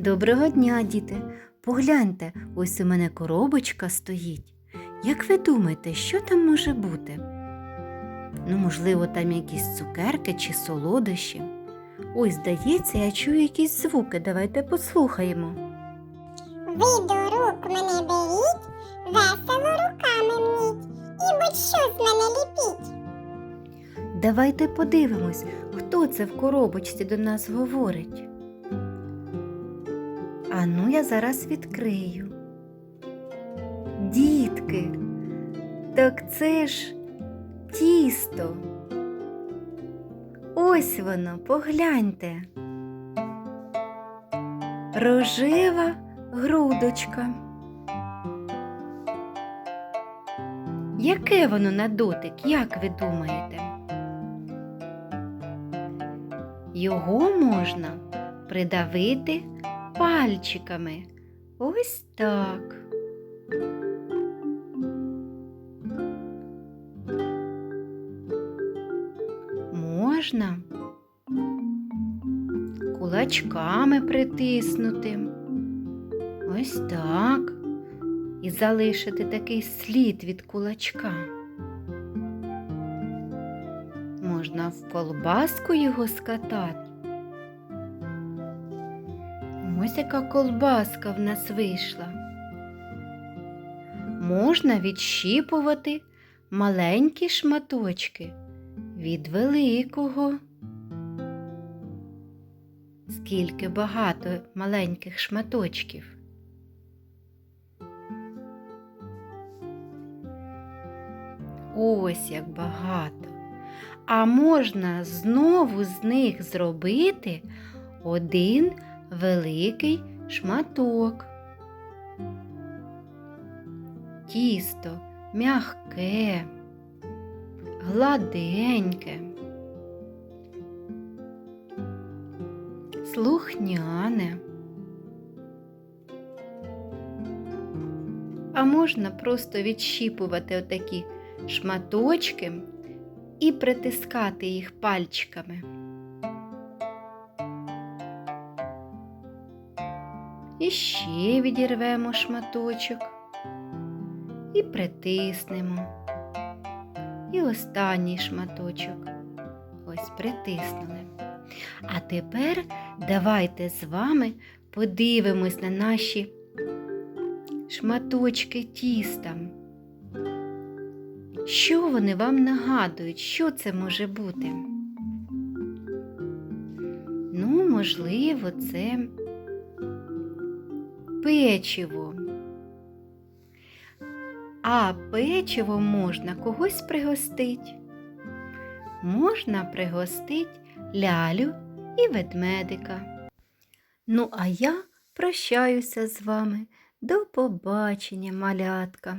Доброго дня, діти! Погляньте, ось у мене коробочка стоїть. Як ви думаєте, що там може бути? Ну, можливо, там якісь цукерки чи солодощі. Ой, здається, я чую якісь звуки. Давайте послухаємо. Ви до рук мене беріть, весело руками мніть, і будь-що з мене ліпіть. Давайте подивимось, хто це в коробочці до нас говорить. А ну я зараз відкрию. Дітки, так це ж тісто. Ось воно, погляньте. Рожева грудочка. Яке воно на дотик, як ви думаєте? Його можна придавити пальчиками. Ось так. Можна кулачками притиснути. Ось так. І залишити такий слід від кулачка. Можна в колбаску його скатати. Ось яка колбаска в нас вийшла. Можна відщіпувати маленькі шматочки від великого. Скільки багато маленьких шматочків. Ось як багато. А можна знову з них зробити один великий шматок. Тісто м'ягке, гладеньке, слухняне. А можна просто відщіпувати отакі шматочки і притискати їх пальчиками. І ще відірвемо шматочок і притиснемо. І останній шматочок. Ось притиснули. А тепер давайте з вами подивимось на наші шматочки тіста. Що вони вам нагадують? Що це може бути? Ну, можливо, це печиво. А печиво можна когось пригостить. Можна пригостить лялю і ведмедика. Ну, а я прощаюся з вами. До побачення, малятка.